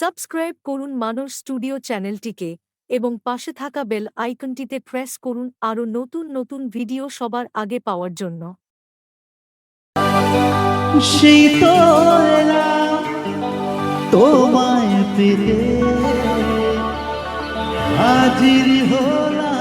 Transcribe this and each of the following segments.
Subscribe করুন মানস studio চ্যানেলটিকে এবং পাশে থাকা বেল আইকনটিতে প্রেস করুন আরও নতুন নতুন ভিডিও সবার আগে পাওয়ার জন্য। হলাম।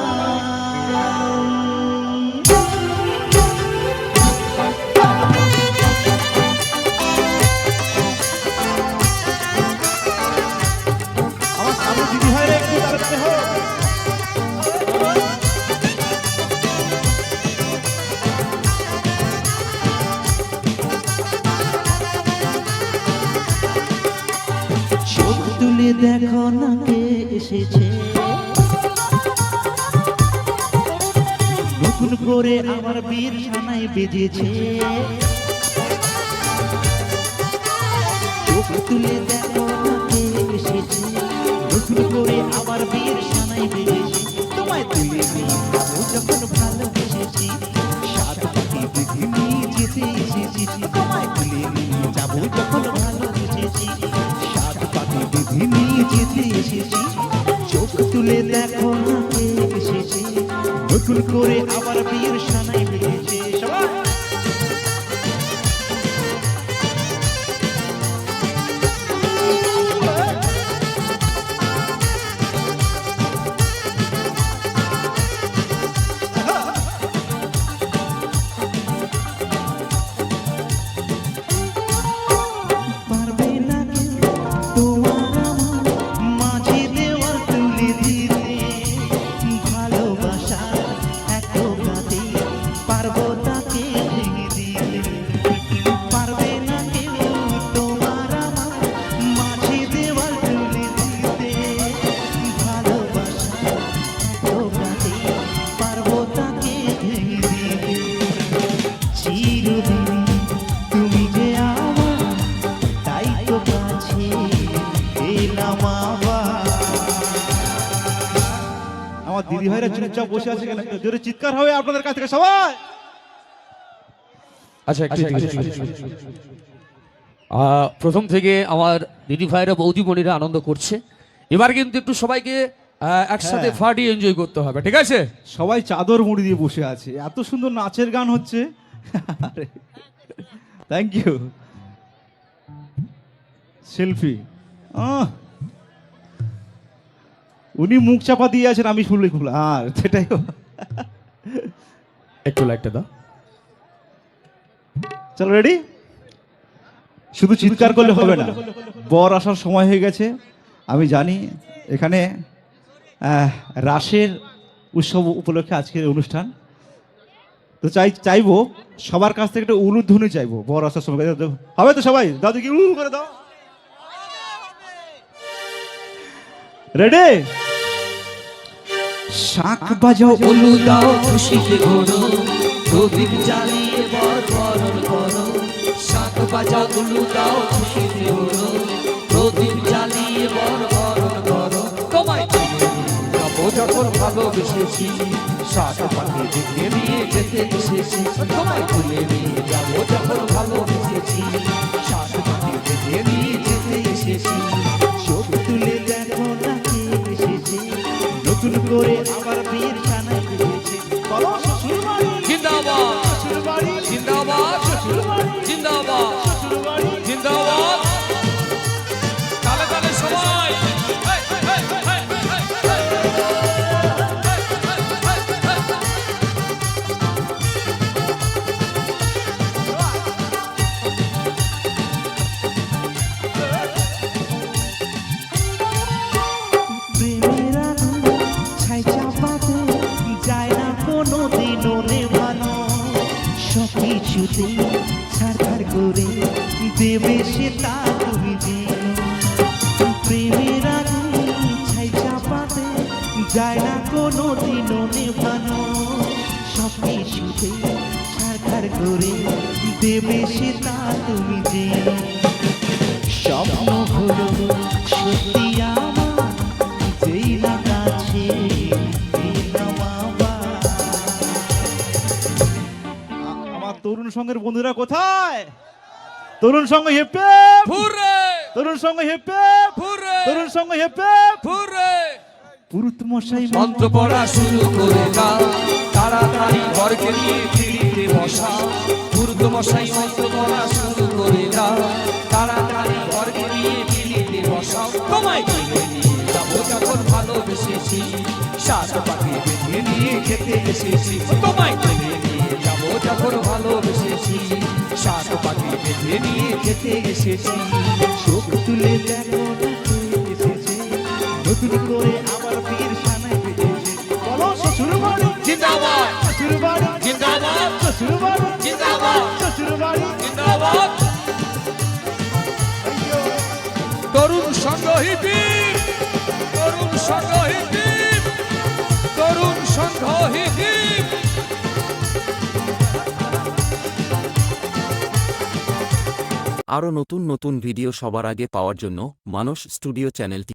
তুলে দেখো না কে এসেছে। নতুন করে আমার বীর সানাই বেজেছে তুলে দেখো না কে এসেছে। নতুন করে আমার বীর সানাই বেজেছে তোমায় তুলে যাব যখন ভালোবেসেছি। নতুন করে আবার বিয়ের সানাই বেজেছে আমার দিদি ভাইরা চুপচাপ বসে আছে কেন একটু জোরে চিৎকার হবে আপনাদের কাছ থেকে সবাই। আচ্ছা এসো। প্রথম থেকে আমার দিদি ভাইরা বৌদি বোনেরা আনন্দ করছে। এবার কিন্তু একটু সবাইকে একসাথে হ্যাঁ। ফাটি এনজয় করতে হবে ঠিক আছে? সবাই চাদর মুড়ি দিয়ে বসে আছে। এত সুন্দর নাচের গান হচ্ছে। থ্যাংক ইউ সেলফি উনি মুখ চাপা দিয়ে আছেন আমি ফুলে খুলে আর সেটাই একটু লাইটটা দাও। চলো রেডি শুধু চিৎকার করলে হবে না। বর আসার সময় হয়ে গেছে। আমি জানি এখানে রাসের উৎসব উপলক্ষে আজকের অনুষ্ঠান। তো চাই চাইব সবার কাছ থেকে একটা উলুধ্বনি চাইব বর আসার সময়। হবে তো সবাই? দাদু কি উলু করে দাও। রেডি শাক বাজাও উলু দাও। খুশিতে ঘোরো প্রদীপ জ্বালিয়ে বর বরণ করো। শাক বাজা উলু দাও খুশিতে ঘোরো প্রদীপ জ্বালিয়ে বর বরণ করো। তোমায় যাব যখন ভালোবেসেছি শাক পাখি দেখে নিয়ে যেতে এসেছি। তোমায় তুলে নিয়ে যাব যখন ভালোবেসেছি শাক পাখি দেখে নিয়ে যেতে এসেছি। করে আবার কিছুতে ছাড়খাড় করে দেবে সে তা তুমি প্রেমের ছাই চাপাতে যায় না কোনো দিনও নেভানো সব কিছুতে ছাড়খাড় করে দেবে সে তা তুমি জেনো স্বপ্ন হলো সত্যি তরুণ সঙ্গের বন্ধুরা কোথায়? তরুণ সঙ্গ হেপে। হুররে তরুণ সঙ্গ হেপে। হুররে তরুণ সঙ্গে হেপে। হুররে! পুরুত মশাই মন্ত্র পড়া শুরু করে দাও তাড়াতাড়ি ঘরকে নিয়ে ফিরিতে বসা। গুরুত্ব মশাই মন্ত্র পড়া শুরু করে দাও তাড়াতাড়ি ঘরকে নিয়ে ফিরিতে বসাও তোমায়। যাব যখন ভালোবেসেছি। সাত পাখি বেঁধে নিয়ে খেতে এসেছি। যখন ভালোবেসেছি। সাত পাখি বেঁধে নিয়ে খেতে এসেছি। চোখ তুলে দেখো এসেছে নতুন করে আবার বীর সানাই বেজেছে বলো শ্বশুর বাড়ি জিন্দাবাদ। শ্বশুর বাড়ি জিন্দাবাদ। শ্বশুর বাড়ি জিন্দাবাদ। শ্বশুর বাড়ি জিন্দাবাদ তরুণ হিপিপ তরুণ তরুণ আরও নতুন নতুন ভিডিও সবার আগে পাওয়ার জন্য মানস স্টুডিও চ্যানেলটি